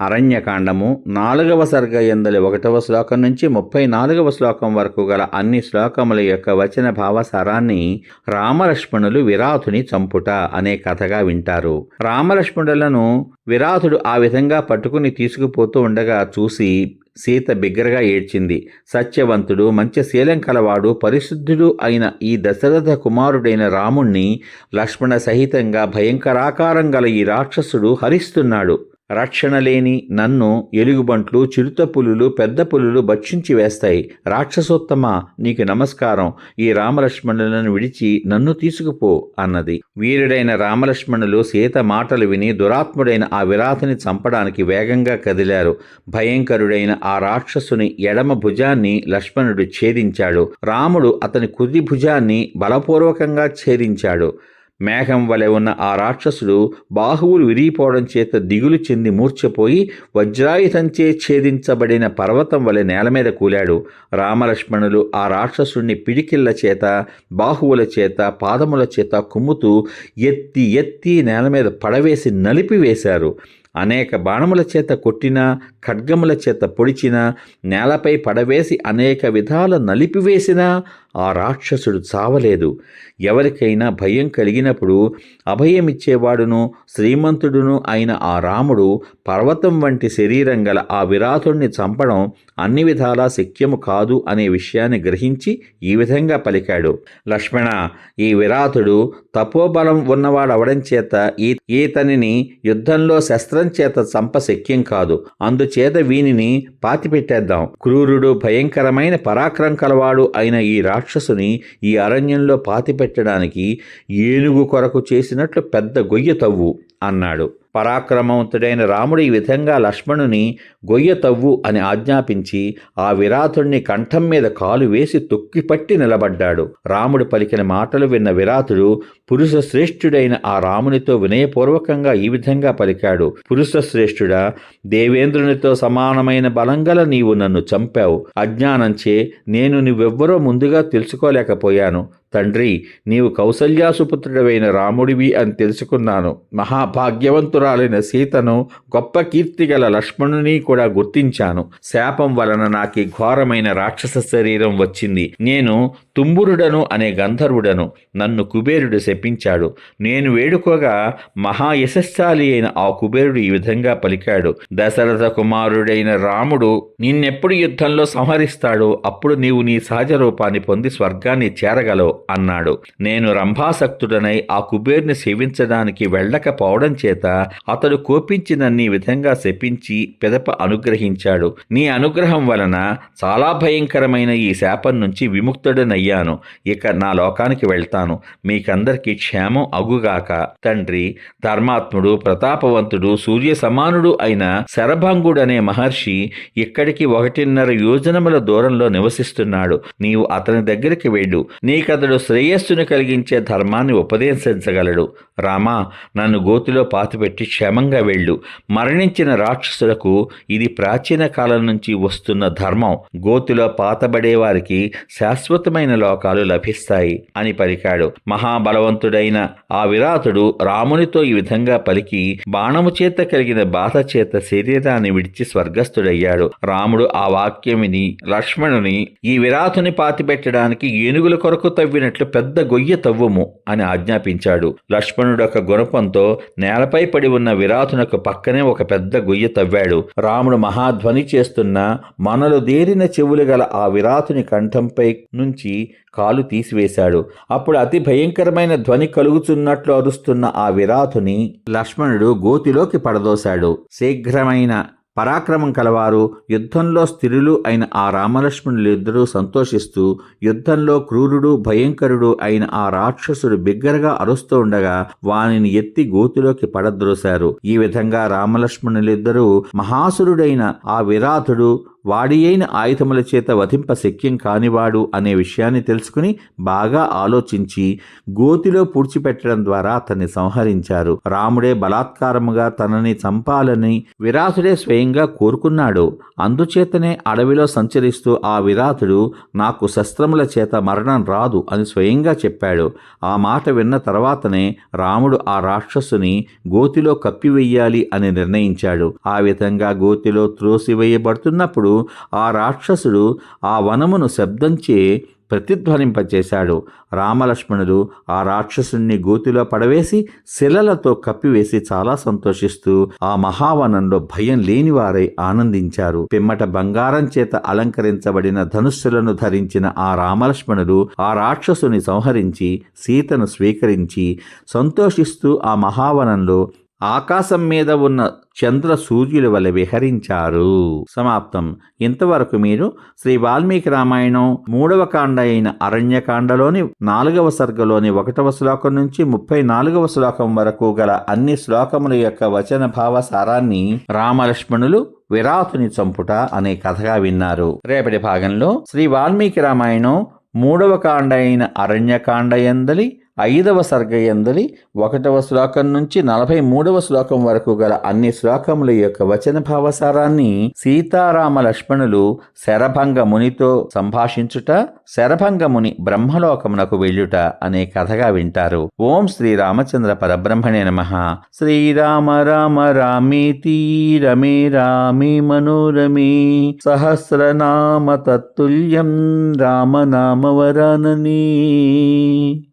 అరణ్యకాండము నాలుగవ సర్గ ఎందలి ఒకటవ శ్లోకం నుంచి ముప్పై నాలుగవ శ్లోకం వరకు గల అన్ని శ్లోకముల యొక్క వచన భావసారాన్ని రామలక్ష్మణులు విరాతుని చంపుట అనే కథగా వింటారు. రామలక్ష్మణులను విరాతుడు ఆ విధంగా పట్టుకుని తీసుకుపోతూ ఉండగా చూసి సీత బిగ్గరగా ఏడ్చింది. సత్యవంతుడు మంచి శీలం కలవాడు పరిశుద్ధుడు అయిన ఈ దశరథ కుమారుడైన రాముణ్ణి లక్ష్మణ సహితంగా భయంకరాకారం గల ఈ రాక్షసుడు హరిస్తున్నాడు. రక్షణ లేని నన్ను ఎలుగుబంట్లు చిరుత పులులు పెద్ద పులులు భక్షించి వేస్తాయి. రాక్షసోత్తమ నీకు నమస్కారం. ఈ రామలక్ష్మణులను విడిచి నన్ను తీసుకుపో అన్నది. వీరుడైన రామలక్ష్మణులు సీత మాటలు విని దురాత్ముడైన ఆ విరాతని చంపడానికి వేగంగా కదిలారు. భయంకరుడైన ఆ రాక్షసుని ఎడమ భుజాన్ని లక్ష్మణుడు ఛేదించాడు. రాముడు అతని కుది భుజాన్ని బలపూర్వకంగా ఛేదించాడు. మేఘం వలె ఉన్న ఆ రాక్షసుడు బాహువులు విరిగిపోవడం చేత దిగులు చెంది మూర్ఛపోయి వజ్రాయుధంచే ఛేదించబడిన పర్వతం వలె నేల మీద కూలాడు. రామలక్ష్మణులు ఆ రాక్షసుడిని పిడికిళ్ళ చేత బాహువుల చేత పాదముల చేత కుమ్ముతూ ఎత్తి ఎత్తి నేల మీద పడవేసి నలిపివేశారు అనేక బాణముల చేత కొట్టిన ఖడ్గముల చేత పొడిచిన నేలపై పడవేసి అనేక విధాల నలిపివేసినా ఆ రాక్షసుడు చావలేదు. ఎవరికైనా భయం కలిగినప్పుడు అభయమిచ్చేవాడును శ్రీమంతుడును అయిన ఆ రాముడు పర్వతం వంటి శరీరం గల ఆ విరాతుణ్ణి చంపడం అన్ని విధాలా శక్యము కాదు అనే విషయాన్ని గ్రహించి ఈ విధంగా పలికాడు. లక్ష్మణ ఈ విరాతుడు తపోబలం ఉన్నవాడవడం చేత ఈ ఈతనిని యుద్ధంలో శస్త్రం చేత చంప శక్యం కాదు. అందుచేత వీనిని పాతిపెట్టేద్దాం. క్రూరుడు భయంకరమైన పరాక్రమం కలవాడు అయిన ఈ రాక్షసుని ఈ అరణ్యంలో పాతిపెట్టడానికి ఏనుగు కొరకు చేసినట్లు పెద్ద గొయ్య తవ్వు అన్నాడు. పరాక్రమవంతుడైన రాముడు ఈ విధంగా లక్ష్మణుని గొయ్య తవ్వు అని ఆజ్ఞాపించి ఆ విరాతుణ్ణి కంఠం మీద కాలు వేసి తొక్కిపట్టి నిలబడ్డాడు. రాముడు పలికిన మాటలు విన్న విరాతుడు పురుష శ్రేష్ఠుడైన ఆ రామునితో వినయపూర్వకంగా ఈ విధంగా పలికాడు. పురుష శ్రేష్ఠుడా దేవేంద్రునితో సమానమైన బలంగల నీవు నన్ను చంపావు. అజ్ఞానంచే నేను నువ్వెవ్వరో ముందుగా తెలుసుకోలేకపోయాను. తండ్రి నీవు కౌసల్యాసుపుత్రుడవైన రాముడివి అని తెలుసుకున్నాను. మహాభాగ్యవంతురాలైన సీతను గొప్ప కీర్తిగల లక్ష్మణుని కూడా గుర్తించాను. శాపం వలన నాకు ఘోరమైన రాక్షస శరీరం వచ్చింది. నేను తుంబురుడను అనే గంధర్వుడను నన్ను కుబేరుడు శపించాడు. నేను వేడుకోగా మహాయశస్శాలి అయిన ఆ కుబేరుడు ఈ విధంగా పలికాడు. దశరథ కుమారుడైన రాముడు నిన్నెప్పుడు యుద్ధంలో సంహరిస్తాడో అప్పుడు నీవు నీ సహజ రూపాన్ని పొంది స్వర్గాన్ని చేరగలవు. అన్నాడు. నేను రంభాసక్తుడనై ఆ కుబేరుని సేవించడానికి వెళ్ళకపోవడం చేత అతడు కోపించినన్ని విధంగా శపించి పెదప అనుగ్రహించాడు. నీ అనుగ్రహం వలన చాలా భయంకరమైన ఈ శాపం నుంచి విముక్తుడనయ్యాను. ఇక నా లోకానికి వెళ్తాను. మీకందరికీ క్షేమం అగుగాక. తండ్రి ధర్మాత్ముడు ప్రతాపవంతుడు సూర్య సమానుడు అయిన శరభంగుడనే మహర్షి ఇక్కడికి ఒకటిన్నర యోజనముల దూరంలో నివసిస్తున్నాడు. నీవు అతని దగ్గరికి వెళ్ళు. నీకతడు శ్రేయస్సును కలిగించే ధర్మాన్ని ఉపదేశించగలడు. రామా నన్ను గోతిలో పాతిపెట్టి క్షేమంగా వెళ్ళు. మరణించిన రాక్షసులకు ఇది ప్రాచీన కాలం నుంచి వస్తున్న ధర్మం. గోతిలో పాతబడే వారికి శాశ్వతమైన లోకాలు లభిస్తాయి అని పలికాడు. మహాబలవంతుడైన ఆ విరాతుడు రామునితో ఈ విధంగా పలికి బాణము చేత కలిగిన బాధ చేత శరీరాన్ని విడిచి స్వర్గస్థుడయ్యాడు. రాముడు ఆ వాక్యం విని లక్ష్మణుని ఈ విరాతుని పాతిపెట్టడానికి ఏనుగుల కొరకు తవ్వినట్లు పెద్ద గొయ్య తవ్వుము అని ఆజ్ఞాపించాడు. లక్ష్మణుడు ఒక గుణపంతో నేలపై పడి ఉన్న విరాతునకు పక్కనే ఒక పెద్ద గొయ్య తవ్వాడు. రాముడు మహాధ్వని చేస్తున్న మనలు దేరిన చెవులు గల ఆ విరాతుని కంఠంపై నుంచి కాలు తీసివేశాడు. అప్పుడు అతి భయంకరమైన ధ్వని కలుగుతున్నట్లు అరుస్తున్న ఆ విరాతుని లక్ష్మణుడు గోతిలోకి పడదోశాడు. శీఘ్రమైన పరాక్రమం కలవారు. యుద్ధంలో స్థిరులు అయిన ఆ రామలక్ష్మణులిద్దరూ సంతోషిస్తూ యుద్ధంలో క్రూరుడు భయంకరుడు అయిన ఆ రాక్షసుడు బిగ్గరగా అరుస్తూ ఉండగా వానిని ఎత్తి గోతిలోకి పడద్రోశారు. ఈ విధంగా రామలక్ష్మణులిద్దరూ మహాసురుడైన ఆ విరాతుడు వాడి అయిన ఆయుధముల చేత వధింప శక్యం కానివాడు అనే విషయాన్ని తెలుసుకుని బాగా ఆలోచించి గోతిలో పూడ్చిపెట్టడం ద్వారా అతన్ని సంహరించారు. రాముడే బలాత్కారముగా తనని చంపాలని విరాసుడే స్వయంగా కోరుకున్నాడు. అందుచేతనే అడవిలో సంచరిస్తూ ఆ విరాతుడు నాకు శస్త్రముల చేత మరణం రాదు అని స్వయంగా చెప్పాడు. ఆ మాట విన్న తర్వాతనే రాముడు ఆ రాక్షసుని గోతిలో కప్పివెయ్యాలి అని నిర్ణయించాడు. ఆ విధంగా గోతిలో త్రోసివేయబడుతున్నప్పుడు ఆ రాక్షసుడు ఆ వనమును శబ్దంచే ప్రతిధ్వనింపచేశాడు. రామలక్ష్మణుడు ఆ రాక్షసుణ్ణి గోతిలో పడవేసి శిలలతో కప్పివేసి చాలా సంతోషిస్తూ ఆ మహావనంలో భయం లేనివారై ఆనందించారు. పిమ్మట బంగారం చేత అలంకరించబడిన ధనుస్సులను ధరించిన ఆ రామలక్ష్మణుడు ఆ రాక్షసుని సంహరించి సీతను స్వీకరించి సంతోషిస్తూ ఆ మహావనంలో ఆకాశం మీద ఉన్న చంద్ర సూర్యుల వలె విహరించారు. సమాప్తం. ఇంతవరకు మీరు శ్రీ వాల్మీకి రామాయణం మూడవ కాండ అయిన అరణ్యకాండలోని నాలుగవ సర్గలోని ఒకటవ శ్లోకం నుంచి ముప్పై నాలుగవ శ్లోకం వరకు గల అన్ని శ్లోకముల యొక్క వచన భావ సారాన్ని రామలక్ష్మణులు విరాతుని చంపుట అనే కథగా విన్నారు. రేపటి భాగంలో శ్రీ వాల్మీకి రామాయణం మూడవ కాండ అయిన అరణ్యకాండ ఎందలి ఐదవ సర్గయందలి ఒకటవ శ్లోకం నుంచి నలభై మూడవ శ్లోకం వరకు గల అన్ని శ్లోకముల యొక్క వచన భావసారాన్ని సీతారామ లక్ష్మణులు శరభంగ మునితో సంభాషించుట శరభంగ ముని బ్రహ్మలోకమునకు వెళ్ళుట అనే కథగా వింటారు. ఓం శ్రీ రామచంద్ర పరబ్రహ్మణే నమ. శ్రీరామ రామ రామేతి రమే రామే మనోరమే సహస్రనామ తత్తుల్యం రామనామ